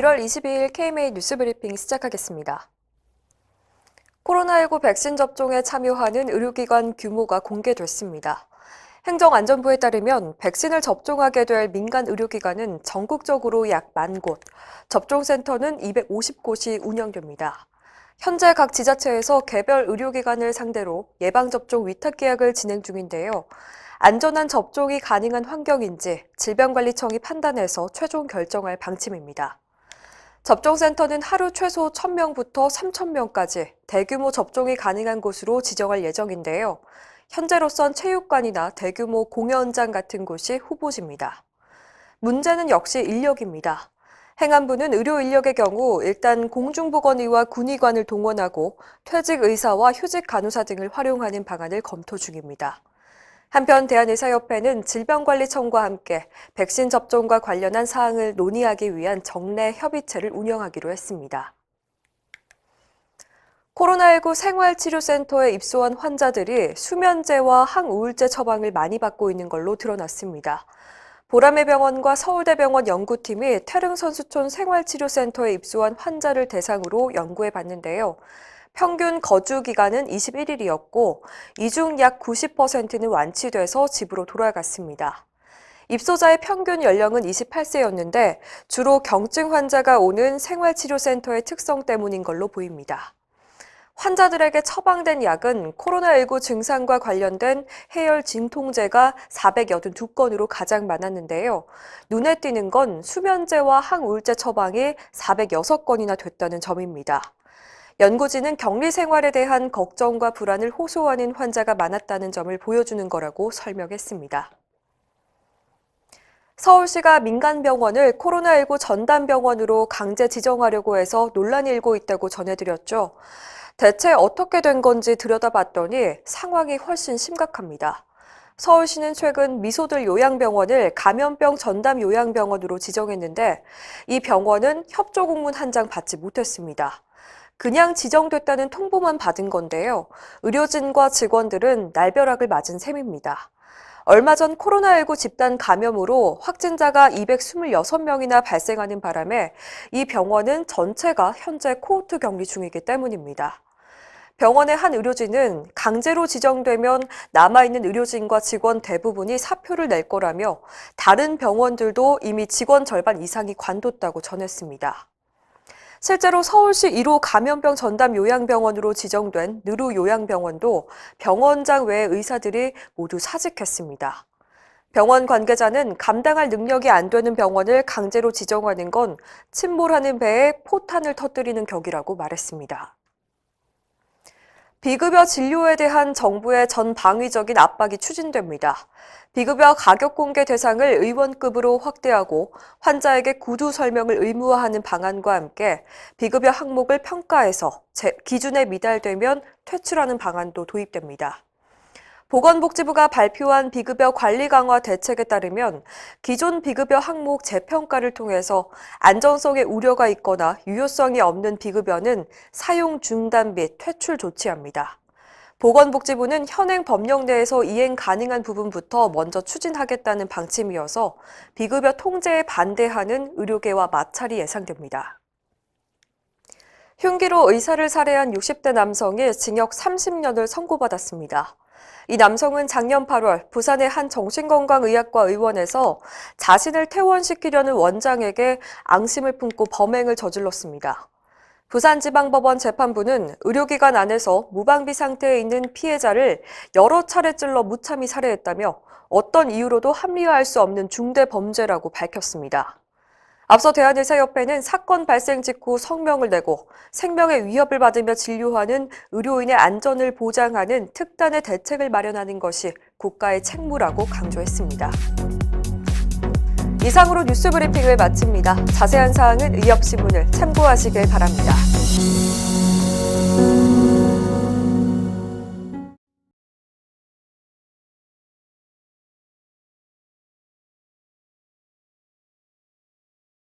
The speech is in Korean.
1월 22일 KMA 뉴스 브리핑 시작하겠습니다. 코로나19 백신 접종에 참여하는 의료기관 규모가 공개됐습니다. 행정안전부에 따르면 백신을 접종하게 될 민간 의료기관은 전국적으로 약 만 곳, 접종센터는 250곳이 운영됩니다. 현재 각 지자체에서 개별 의료기관을 상대로 예방접종 위탁계약을 진행 중인데요. 안전한 접종이 가능한 환경인지 질병관리청이 판단해서 최종 결정할 방침입니다. 접종센터는 하루 최소 1000명부터 3000명까지 대규모 접종이 가능한 곳으로 지정할 예정인데요. 현재로선 체육관이나 대규모 공연장 같은 곳이 후보지입니다. 문제는 역시 인력입니다. 행안부는 의료 인력의 경우 일단 공중보건의와 군의관을 동원하고 퇴직 의사와 휴직 간호사 등을 활용하는 방안을 검토 중입니다. 한편 대한의사협회는 질병관리청과 함께 백신 접종과 관련한 사항을 논의하기 위한 정례 협의체를 운영하기로 했습니다. 코로나19 생활치료센터에 입소한 환자들이 수면제와 항우울제 처방을 많이 받고 있는 걸로 드러났습니다. 보라매 병원과 서울대병원 연구팀이 태릉 선수촌 생활치료센터에 입소한 환자를 대상으로 연구해 봤는데요. 평균 거주 기간은 21일이었고, 이 중 약 90%는 완치돼서 집으로 돌아갔습니다. 입소자의 평균 연령은 28세였는데, 주로 경증 환자가 오는 생활치료센터의 특성 때문인 걸로 보입니다. 환자들에게 처방된 약은 코로나19 증상과 관련된 해열 진통제가 482건으로 가장 많았는데요. 눈에 띄는 건 수면제와 항우울제 처방이 406건이나 됐다는 점입니다. 연구진은 격리 생활에 대한 걱정과 불안을 호소하는 환자가 많았다는 점을 보여주는 거라고 설명했습니다. 서울시가 민간병원을 코로나19 전담병원으로 강제 지정하려고 해서 논란이 일고 있다고 전해드렸죠. 대체 어떻게 된 건지 들여다봤더니 상황이 훨씬 심각합니다. 서울시는 최근 미소들 요양병원을 감염병 전담 요양병원으로 지정했는데 이 병원은 협조 공문 한 장 받지 못했습니다. 그냥 지정됐다는 통보만 받은 건데요. 의료진과 직원들은 날벼락을 맞은 셈입니다. 얼마 전 코로나19 집단 감염으로 확진자가 226명이나 발생하는 바람에 이 병원은 전체가 현재 코호트 격리 중이기 때문입니다. 병원의 한 의료진은 강제로 지정되면 남아있는 의료진과 직원 대부분이 사표를 낼 거라며 다른 병원들도 이미 직원 절반 이상이 관뒀다고 전했습니다. 실제로 서울시 1호 감염병 전담 요양병원으로 지정된 느루 요양병원도 병원장 외 의사들이 모두 사직했습니다. 병원 관계자는 감당할 능력이 안 되는 병원을 강제로 지정하는 건 침몰하는 배에 포탄을 터뜨리는 격이라고 말했습니다. 비급여 진료에 대한 정부의 전방위적인 압박이 추진됩니다. 비급여 가격 공개 대상을 의원급으로 확대하고 환자에게 구두 설명을 의무화하는 방안과 함께 비급여 항목을 평가해서 기준에 미달되면 퇴출하는 방안도 도입됩니다. 보건복지부가 발표한 비급여 관리 강화 대책에 따르면 기존 비급여 항목 재평가를 통해서 안전성에 우려가 있거나 유효성이 없는 비급여는 사용 중단 및 퇴출 조치합니다. 보건복지부는 현행 법령 내에서 이행 가능한 부분부터 먼저 추진하겠다는 방침이어서 비급여 통제에 반대하는 의료계와 마찰이 예상됩니다. 흉기로 의사를 살해한 60대 남성이 징역 30년을 선고받았습니다. 이 남성은 작년 8월 부산의 한 정신건강의학과 의원에서 자신을 퇴원시키려는 원장에게 앙심을 품고 범행을 저질렀습니다. 부산지방법원 재판부는 의료기관 안에서 무방비 상태에 있는 피해자를 여러 차례 찔러 무참히 살해했다며 어떤 이유로도 합리화할 수 없는 중대 범죄라고 밝혔습니다. 앞서 대한의사협회는 사건 발생 직후 성명을 내고 생명의 위협을 받으며 진료하는 의료인의 안전을 보장하는 특단의 대책을 마련하는 것이 국가의 책무라고 강조했습니다. 이상으로 뉴스 브리핑을 마칩니다. 자세한 사항은 의협신문을 참고하시길 바랍니다.